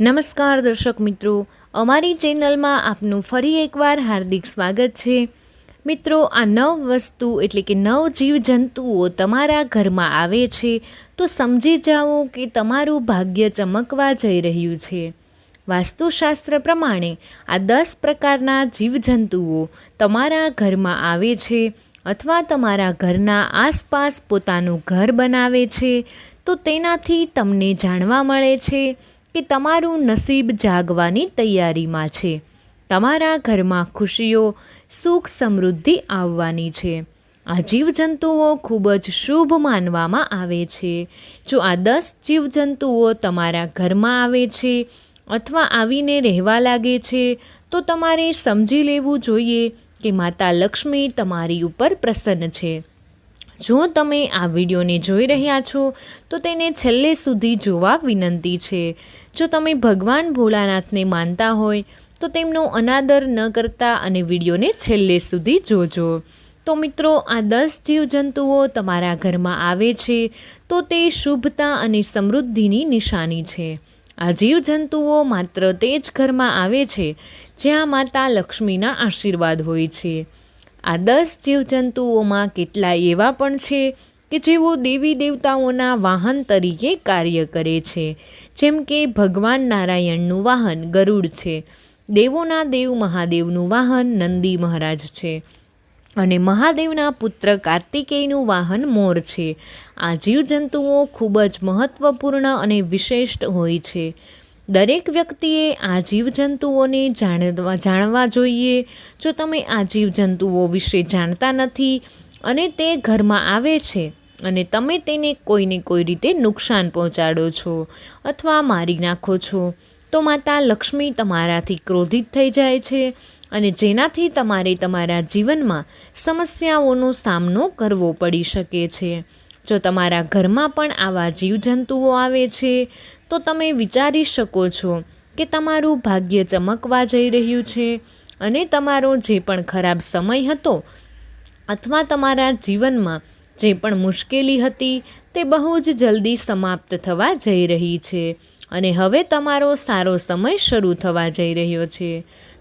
નમસ્કાર દર્શક મિત્રો, અમારી ચેનલમાં આપનું ફરી એકવાર હાર્દિક સ્વાગત છે. મિત્રો, આ નવ વસ્તુ એટલે કે નવ જીવજંતુઓ તમારા ઘરમાં આવે છે, તો સમજી જાઓ કે તમારું ભાગ્ય ચમકવા જઈ રહ્યું છે. વાસ્તુશાસ્ત્ર પ્રમાણે આ દસ પ્રકારના જીવજંતુઓ તમારા ઘરમાં આવે છે અથવા તમારા ઘરના આસપાસ પોતાનું ઘર બનાવે છે, તો તેનાથી તમને જાણવા મળે છે કે તમારું નસીબ જાગવાની તૈયારીમાં છે. તમારા ઘરમાં ખુશીઓ, સુખ સમૃદ્ધિ આવવાની છે. આ જીવજંતુઓ ખૂબ જ શુભ માનવામાં આવે છે. જો આ દસ જીવજંતુઓ તમારા ઘરમાં આવે છે અથવા આવીને રહેવા લાગે છે, તો તમારે સમજી લેવું જોઈએ કે માતા લક્ષ્મી તમારી ઉપર પ્રસન્ન છે. જો તમે આ વિડીયોને જોઈ રહ્યા છો, તો તેને છેલ્લે સુધી જોવા વિનંતી છે. જો તમે ભગવાન ભોળાનાથને માનતા હોય, તો તેમનો અનાદર ન કરતા અને વિડીયોને છેલ્લે સુધી જોજો. તો મિત્રો, આ દસ જીવજંતુઓ તમારા ઘરમાં આવે છે, તો તે શુભતા અને સમૃદ્ધિની નિશાની છે. આ જીવજંતુઓ માત્ર તે જ ઘરમાં આવે છે, જ્યાં માતા લક્ષ્મીના આશીર્વાદ હોય છે. આ દસ જીવજંતુઓમાં કેટલાય એવા પણ છે કે જેઓ દેવી દેવતાઓના વાહન તરીકે કાર્ય કરે છે. જેમ કે ભગવાન નારાયણનું વાહન ગરુડ છે. દેવોના દેવ મહાદેવનું વાહન નંદી મહારાજ છે. અને મહાદેવના પુત્ર કાર્તિકેયનું વાહન મોર છે. આ જીવજંતુઓ ખૂબ જ મહત્ત્વપૂર્ણ અને વિશિષ્ટ હોય છે. દરેક વ્યક્તિએ આ જીવજંતુઓને જાણવા જાણવા જોઈએ. જો તમે આ જીવજંતુઓ વિશે જાણતા નથી અને તે ઘરમાં આવે છે અને તમે તેને કોઈને કોઈ રીતે નુકસાન પહોંચાડો છો અથવા મારી નાખો છો, તો માતા લક્ષ્મી તમારાથી ક્રોધિત થઈ જાય છે અને જેનાથી તમારે તમારા જીવનમાં સમસ્યાઓનો સામનો કરવો પડી શકે છે. જો તમારા ઘરમાં પણ આવા જીવજંતુઓ આવે છે, તો તમે વિચારી શકો છો કે તમારું ભાગ્ય ચમકવા જઈ રહ્યું છે અને તમારો જે પણ ખરાબ સમય હતો અથવા તમારા જીવનમાં જે પણ મુશ્કેલી હતી, તે બહુ જ જલ્દી સમાપ્ત થવા જઈ રહી છે અને હવે તમારો સારો સમય શરૂ થવા જઈ રહ્યો છે.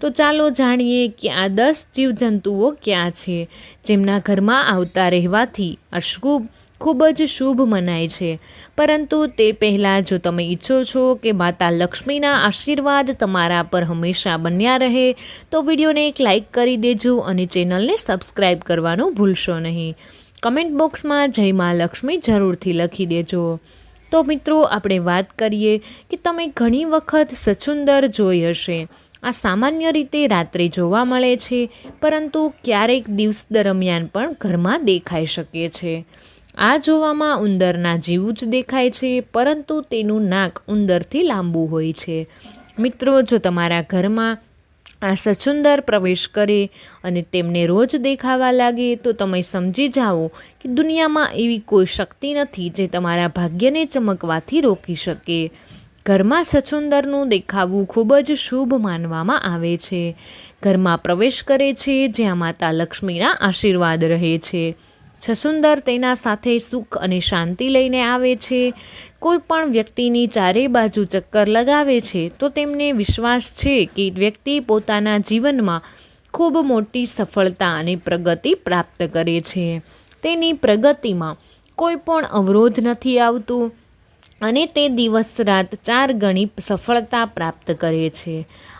તો ચાલો જાણીએ કે આ દસ જીવજંતુઓ ક્યાં છે, જેમના ઘરમાં આવતા રહેવાથી અશુભ ખૂબ જ શુભ મનાય છે. પરંતુ તે પહેલાં જો તમે ઈચ્છો છો કે માતા લક્ષ્મીના આશીર્વાદ તમારા પર હંમેશા બન્યા રહે, તો વિડીયોને એક લાઇક કરી દેજો અને ચેનલને સબસ્ક્રાઈબ કરવાનું ભૂલશો નહીં. કમેન્ટ બોક્સમાં જય મા લક્ષ્મી જરૂરથી લખી દેજો. તો મિત્રો, આપણે વાત કરીએ કે તમે ઘણી વખત સચુંદર જોઈ હશે. આ સામાન્ય રીતે રાત્રે જોવા મળે છે, પરંતુ ક્યારેક દિવસ દરમિયાન પણ ઘરમાં દેખાઈ શકે છે. આ જોવામાં ઉંદરના જેવું જ દેખાય છે, પરંતુ તેનું નાક ઉંદરથી લાંબુ હોય છે. મિત્રો, જો તમારા ઘરમાં આ સચુંદર પ્રવેશ કરે અને તેમને રોજ દેખાવા લાગે, તો તમે સમજી જાઓ કે દુનિયામાં એવી કોઈ શક્તિ નથી જે તમારા ભાગ્યને ચમકવાથી રોકી શકે. ઘરમાં સછુંદરનું દેખાવું ખૂબ જ શુભ માનવામાં આવે છે. ઘરમાં પ્રવેશ કરે છે જ્યાં માતા લક્ષ્મીના આશીર્વાદ રહે છે. છસુંદર તેના સાથે સુખ અને શાંતિ લઈને આવે છે. કોઈ પણ વ્યક્તિની ચારે બાજુ ચક્કર લગાવે છે તો તેમને વિશ્વાસ છે કે વ્યક્તિ પોતાના જીવનમાં ખૂબ મોટી સફળતા અને પ્રગતિ પ્રાપ્ત કરે છે. તેની પ્રગતિમાં કોઈ પણ અવરોધ નથી આવતું. અને તે દિવસ રાત ચાર ગણી સફળતા પ્રાપ્ત કરે છે.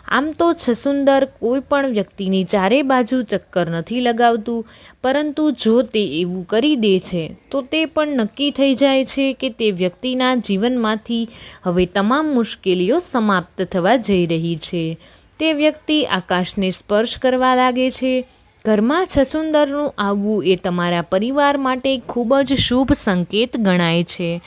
આમ તો છસુંદર કોઈ પણ વ્યક્તિની ચારે બાજુ ચક્કર નથી લગાવતું, પરંતુ જો તે એવું કરી દે છે, તો તે પણ નક્કી થઈ જાય છે કે તે વ્યક્તિના જીવનમાંથી હવે તમામ મુશ્કેલીઓ સમાપ્ત થવા જઈ રહી છે. તે વ્યક્તિ આકાશને સ્પર્શ કરવા લાગે છે ઘરમાં છસુંદરનું આવવું એ તમારા પરિવાર માટે ખૂબ જ શુભ સંકેત ગણાય છે.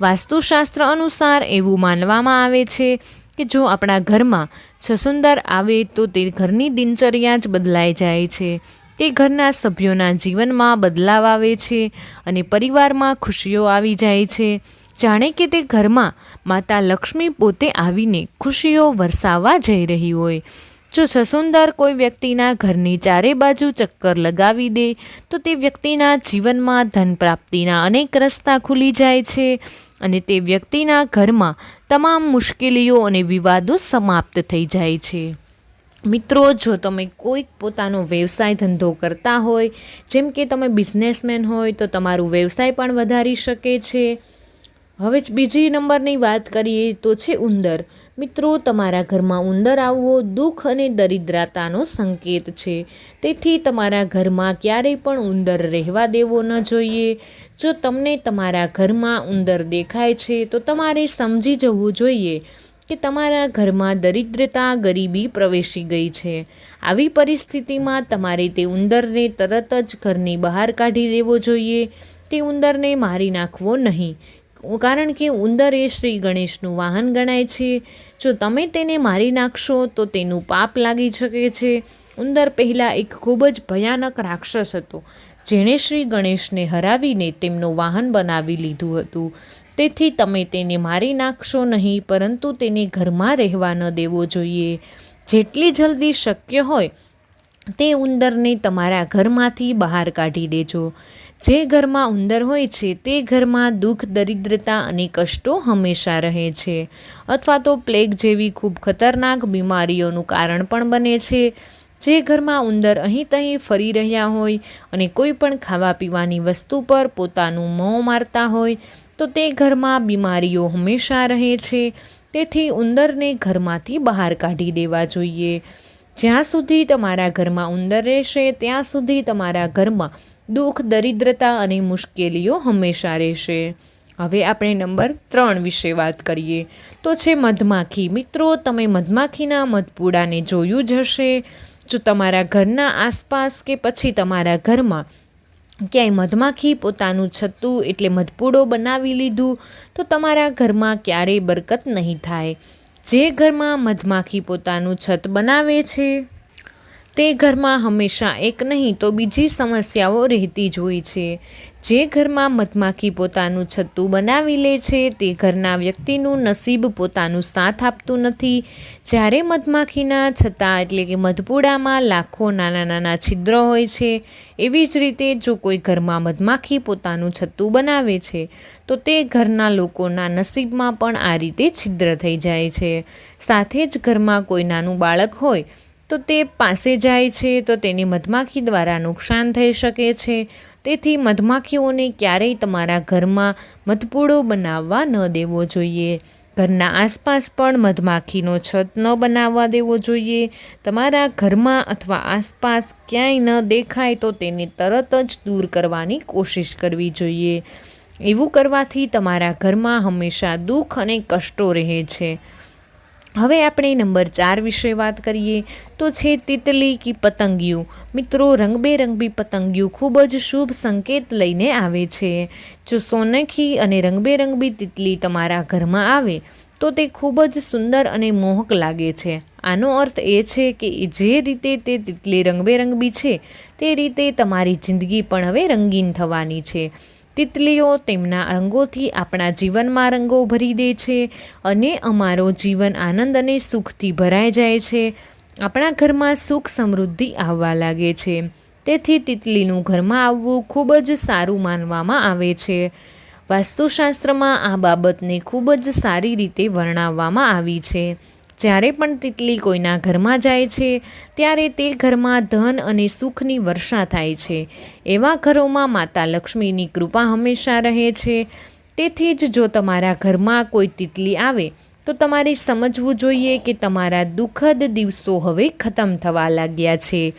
વાસ્તુશાસ્ત્ર અનુસાર એવું માનવામાં આવે છે કે જો આપણા ઘરમાં છસુંદર આવે તો તે ઘરની દિનચર્યા જ બદલાઈ જાય છે. તે ઘરના સભ્યોના જીવનમાં બદલાવ આવે છે અને પરિવારમાં ખુશીઓ આવી જાય છે. જાણે કે તે ઘરમાં માતા લક્ષ્મી પોતે આવીને ખુશીઓ વરસાવવા જઈ રહી હોય. જો સસુંદર કોઈ વ્યક્તિના ઘરની ચારે બાજુ ચક્કર લગાવી દે, તો તે વ્યક્તિના જીવનમાં ધન પ્રાપ્તિના અનેક રસ્તા ખુલી જાય છે અને તે વ્યક્તિના ઘરમાં તમામ મુશ્કેલીઓ અને વિવાદો સમાપ્ત થઈ જાય છે. મિત્રો, જો તમે કોઈક પોતાનો વ્યવસાય ધંધો કરતા હોય, જેમ કે તમે બિઝનેસમેન હોય, તો તમારું વ્યવસાય પણ વધારી શકે છે. હવે બીજી નંબરની વાત કરીએ તો છે ઉંદર. મિત્રો, તમારા ઘરમાં ઉંદર આવવો દુઃખ અને દરિદ્રતાનો સંકેત છે. તેથી તમારા ઘરમાં ક્યારેય પણ ઉંદર રહેવા દેવો ન જોઈએ. જો તમને તમારા ઘરમાં ઉંદર દેખાય છે, તો તમારે સમજી જવું જોઈએ કે તમારા ઘરમાં દરિદ્રતા ગરીબી પ્રવેશી ગઈ છે. આવી પરિસ્થિતિમાં તમારે તે ઉંદરને તરત જ ઘરની બહાર કાઢી દેવો જોઈએ. તે ઉંદરને મારી નાખવો નહીં. કારણ કે ઉંદર એ શ્રી ગણેશનું વાહન ગણાય છે. જો તમે તેને મારી નાખશો, તો તેનું પાપ લાગી શકે છે. ઉંદર પહેલાં એક ખૂબ જ ભયાનક રાક્ષસ હતો, જેણે શ્રી ગણેશને હરાવીને તેમનું વાહન બનાવી લીધું હતું. તેથી તમે તેને મારી નાખશો નહીં, પરંતુ તેને ઘરમાં રહેવા ન દેવો જોઈએ. જેટલી જલ્દી શક્ય હોય, તે ઉંદરને તમારા ઘરમાંથી બહાર કાઢી દેજો. જે ઘરમાં ઉંદર હોય છે, તે ઘરમાં દુઃખ, દરિદ્રતા અને કષ્ટો હંમેશા રહે છે. અથવા તો પ્લેગ જેવી ખૂબ ખતરનાક બીમારીઓનું કારણ પણ બને છે. જે ઘરમાં ઉંદર અહીં તહીં ફરી રહ્યા હોય અને કોઈ પણ ખાવા પીવાની વસ્તુ પર પોતાનું મોં મારતા હોય, તો તે ઘરમાં બીમારીઓ હંમેશા રહે છે. તેથી ઉંદરને ઘરમાંથી બહાર કાઢી દેવા જોઈએ. જ્યાં સુધી તમારા ઘરમાં ઉંદર રહેશે, ત્યાં સુધી તમારા ઘરમાં દુઃખ, દરિદ્રતા અને મુશ્કેલીઓ હંમેશા રહેશે. હવે આપણે નંબર ત્રણ વિશે વાત કરીએ. તો છે મધમાખી. મિત્રો, તમે મધમાખીના મધપૂડાને જોયું જ હશે. જો તમારા ઘરના આસપાસ કે પછી તમારા ઘરમાં ક્યાંય મધમાખી પોતાનું છત્તું એટલે મધપૂડો બનાવી લીધું, તો તમારા ઘરમાં ક્યારેય બરકત નહીં થાય. જે ઘરમાં મધમાખી પોતાનું છત બનાવે છે તે ઘરમાં હંમેશા એક નહીં તો બીજી સમસ્યાઓ રહેતી જ હોય છે. જે ઘરમાં મધમાખી પોતાનું છત્તું બનાવી લે છે, તે ઘરના વ્યક્તિનું નસીબ પોતાનું સાથ આપતું નથી. જ્યારે મધમાખીના છતાં એટલે કે મધપુડામાં લાખો નાના નાના છિદ્રો હોય છે, એવી જ રીતે જો કોઈ ઘરમાં મધમાખી પોતાનું છત્તું બનાવે છે, તો તે ઘરના લોકોના નસીબમાં પણ આ રીતે છિદ્ર થઈ જાય છે. સાથે જ ઘરમાં કોઈ નાનું બાળક હોય તો તે પાસે જાય છે તો તેની મધમાખી દ્વારા નુકસાન થઈ શકે છે. તેથી મધમાખીઓને ક્યારેય તમારા ઘરમાં મધપૂડો બનાવવા ન દેવો જોઈએ. ઘરના આસપાસ પણ મધમાખીનો છત ન બનાવવા દેવો જોઈએ. તમારા ઘરમાં અથવા આસપાસ ક્યાંય ન દેખાય તો તેને તરત જ દૂર કરવાની કોશિશ કરવી જોઈએ. એવું કરવાથી તમારા ઘરમાં હંમેશા દુઃખ અને કષ્ટો રહે છે. હવે આપણે નંબર ચાર વિશે વાત કરીએ તો છે તિતલી કી પતંગિયું. મિત્રો, રંગબેરંગી પતંગિયું ખૂબ જ શુભ સંકેત લઈને આવે છે. જો સોનખી અને રંગબેરંગી તિતલી તમારા ઘરમાં આવે, તો તે ખૂબ જ સુંદર અને મોહક લાગે છે. આનો અર્થ એ છે કે જે રીતે તે તિતલી રંગબેરંગી છે, તે રીતે તમારી જિંદગી પણ હવે રંગીન થવાની છે. તિતલીઓ તેમના રંગોથી આપણા જીવનમાં રંગો ભરી દે છે અને અમારો જીવન આનંદ અને સુખથી ભરાઈ જાય છે. આપણા ઘરમાં સુખ સમૃદ્ધિ આવવા લાગે છે. તેથી તિતલીનું ઘરમાં આવવું ખૂબ જ સારું માનવામાં આવે છે. વાસ્તુશાસ્ત્રમાં આ બાબતને ખૂબ જ સારી રીતે વર્ણવવામાં આવી છે. જ્યારે પણ તિતલી કોઈના ઘરમાં જાય છે, ત્યારે તે ઘરમાં ધન અને સુખની વર્ષા થાય છે. એવા ઘરોમાં માતા લક્ષ્મીની કૃપા હંમેશા રહે છે. તેથી જ જો તમારા ઘરમાં કોઈ તિતલી આવે, તો તમારે સમજવું જોઈએ કે તમારા દુઃખદ દિવસો હવે ખતમ થવા લાગ્યા છે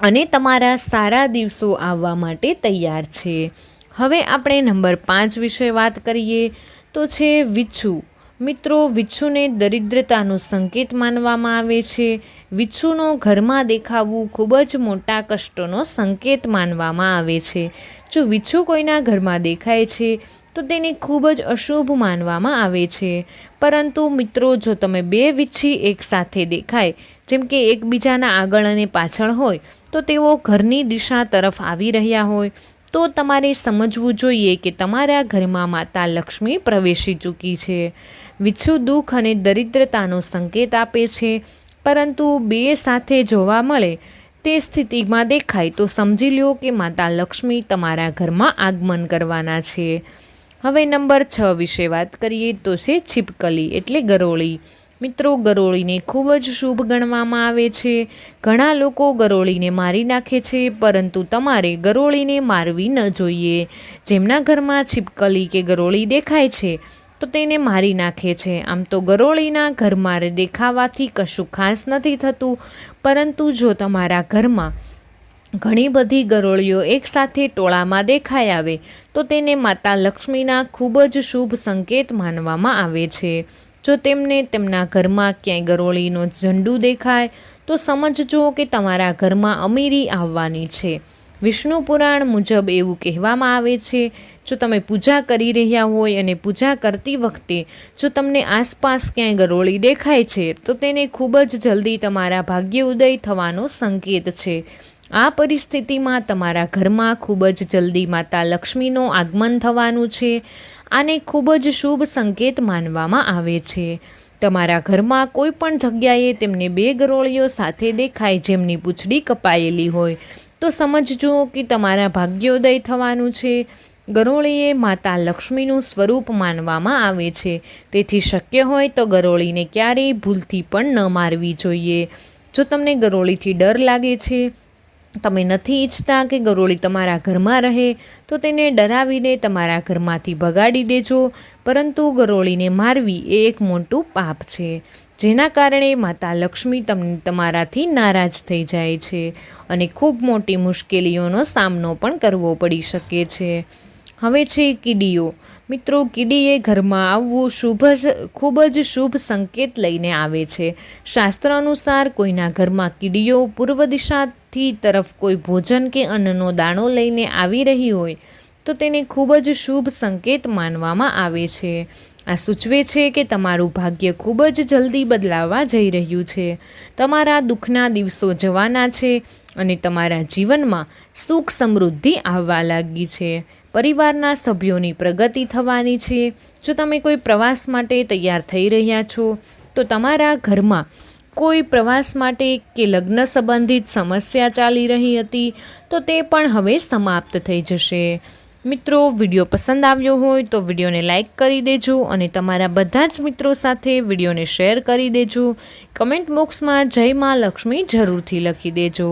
અને તમારા સારા દિવસો આવવા માટે તૈયાર છે. હવે આપણે નંબર પાંચ વિશે વાત કરીએ. તો છે, વિચ્છુ. મિત્રો, વિચ્છુને દરિદ્રતાનો સંકેત માનવામાં આવે છે. વિચ્છુનો ઘરમાં દેખાવું ખૂબ જ મોટા કષ્ટોનો સંકેત માનવામાં આવે છે. જો વિચ્છુ કોઈના ઘરમાં દેખાય છે, તો તેને ખૂબ જ અશુભ માનવામાં આવે છે. પરંતુ મિત્રો, જો તમે બે વિચ્છી એકસાથે દેખાય, જેમ કે એકબીજાના આગળ અને પાછળ હોય, તો તેઓ ઘરની દિશા તરફ આવી રહ્યા હોય. તો તમારે સમજવું જોઈએ કે તમારા ઘરમાં માતા લક્ષ્મી પ્રવેશી ચૂકી છે. વિચ્છુ દુઃખ અને દરિદ્રતાનો સંકેત આપે છે. પરંતુ બે સાથે જોવા મળે તે સ્થિતિમાં દેખાય તો સમજી લ્યો કે માતા લક્ષ્મી તમારા ઘરમાં આગમન કરવાના છે. હવે નંબર છ વિશે વાત કરીએ તો છે છીપકલી એટલે ગરોળી. મિત્રો, ગરોળીને ખૂબ જ શુભ ગણવામાં આવે છે. ઘણા લોકો ગરોળીને મારી નાખે છે, પરંતુ તમારે ગરોળીને મારવી ન જોઈએ. જેમના ઘરમાં છીપકલી કે ગરોળી દેખાય છે, તો તેને મારી નાખે છે. આમ તો ગરોળીના ઘરમાં દેખાવાથી કશું ખાસ નથી થતું, પરંતુ જો તમારા ઘરમાં ઘણી બધી ગરોળીઓ એકસાથે ટોળામાં દેખાઈ આવે, તો તેને માતા લક્ષ્મીના ખૂબ જ શુભ સંકેત માનવામાં આવે છે. જો તેમને તેમના ઘરમાં ક્યાંય ગરોળીનો ઝંડુ દેખાય, તો સમજજો કે તમારા ઘરમાં અમીરી આવવાની છે. વિષ્ણુ પુરાણ મુજબ એવું કહેવામાં આવે છે, જો તમે પૂજા કરી રહ્યા હોય અને પૂજા કરતી વખતે જો તમને આસપાસ ક્યાંય ગરોળી દેખાય છે, તો તેને ખૂબ જ જલ્દી તમારા ભાગ્ય ઉદય થવાનો સંકેત છે. આ પરિસ્થિતિમાં તમારા ઘરમાં ખૂબ જ જલ્દી માતા લક્ષ્મીનું આગમન થવાનું છે. આને ખૂબ જ શુભ સંકેત માનવામાં આવે છે. તમારા ઘરમાં કોઈ પણ જગ્યાએ તેમને બે ગરોળીઓ સાથે દેખાય જેમની પૂંછડી કપાયેલી હોય, તો સમજજો કે તમારા ભાગ્યોદય થવાનું છે. ગરોળીએ માતા લક્ષ્મીનું સ્વરૂપ માનવામાં આવે છે. તેથી શક્ય હોય તો ગરોળીને ક્યારેય ભૂલથી પણ ન મારવી જોઈએ. જો તમને ગરોળીથી ડર લાગે છે તમે નથી ઈચ્છતા કે ગરોળી તમારા ઘરમાં રહે, તો તેને ડરાવીને તમારા ઘરમાંથી ભગાડી દેજો. પરંતુ ગરોળીને મારવી એ એક મોટું પાપ છે, જેના કારણે માતા લક્ષ્મી તમને તમારાથી નારાજ થઈ જાય છે અને ખૂબ મોટી મુશ્કેલીઓનો સામનો પણ કરવો પડી શકે છે. હવે છે કીડીઓ. મિત્રો, કીડીએ ઘરમાં આવવું શુભ જ, ખૂબ જ શુભ સંકેત લઈને આવે છે. શાસ્ત્ર અનુસાર કોઈના ઘરમાં કીડીઓ પૂર્વ દિશાથી તરફ કોઈ ભોજન કે અન્નનો દાણો લઈને આવી રહી હોય, તો તેને ખૂબ જ શુભ સંકેત માનવામાં આવે છે. આ સૂચવે છે કે તમારું ભાગ્ય ખૂબ જ જલ્દી બદલાવા જઈ રહ્યું છે. તમારા દુઃખના દિવસો જવાના છે અને તમારા જીવનમાં સુખ સમૃદ્ધિ આવવા લાગી છે. પરિવારના સભ્યોની પ્રગતિ થવાની છે. જો તમે કોઈ પ્રવાસ માટે તૈયાર થઈ રહ્યા છો, તો તમારા ઘરમાં કોઈ પ્રવાસ માટે કે લગ્ન સંબંધિત સમસ્યા ચાલી રહી હતી, તો તે પણ હવે સમાપ્ત થઈ જશે. મિત્રો, વીડિયો પસંદ આવ્યો હોય તો વિડીયોને લાઇક કરી દેજો અને તમારા બધા જ મિત્રો સાથે વિડીયોને શેર કરી દેજો. કમેન્ટ બોક્સમાં જય મા લક્ષ્મી જરૂરથી લખી દેજો.